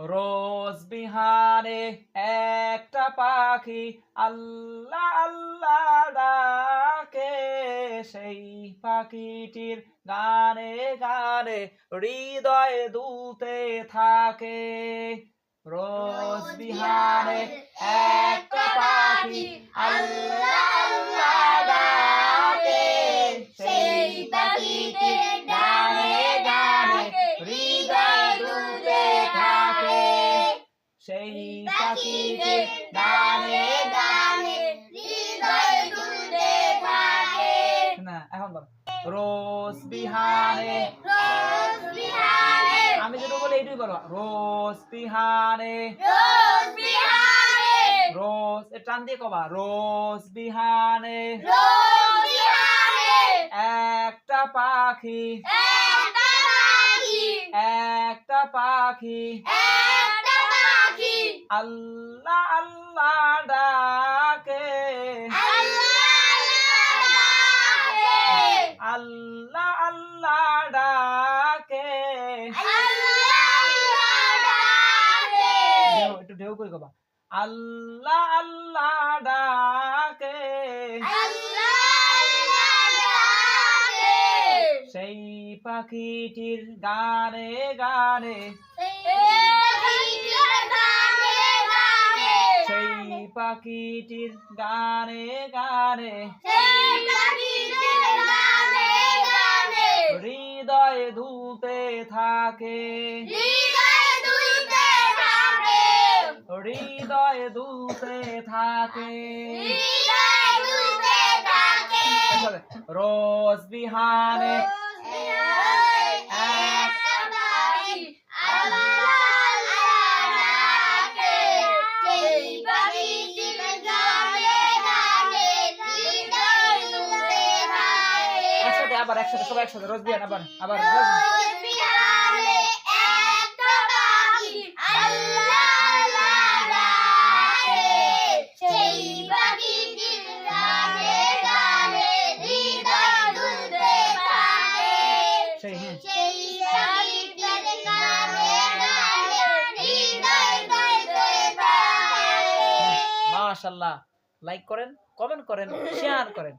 রোজ বিহারে একটা পাখি আল্লাহ আল্লাহ ডাকে। সেই পাখিটির গানে গানে হৃদয় দুতে থাকে। রোজ বিহানে সেই পাখিটির গানে গানে হৃদয় দুলতে থাকে। না এখন বল। রোজ বিহানে রোজ বিহানে আমি যেটা বলি এইটুই বলো। রোজ বিহানে রোজ বিহানে রোজ এ টান দিয়ে কবা। রোজ বিহানে রোজ পাখি একটা পাখি। একটা পাখি। একটা পাখি। আল্লাহ আল্লাহ ডাকে। আল্লাহ আল্লাহ ডাকে। একটু ঢেউ করে কবা। আল্লাহ আল্লাহ ডাকে। সেই পাখিটির গানে গানে। পাখিটির গানে গানে হৃদয় দুলতে থাকে হৃদয় দুলতে থাকে এভাবে, রোজ বিহানে আবার একসাথে সবাই একসাথে রোজ বিহান আবার আবার হ্যাঁ। মাশাল্লাহ লাইক করেন কমেন্ট করেন শেয়ার করেন।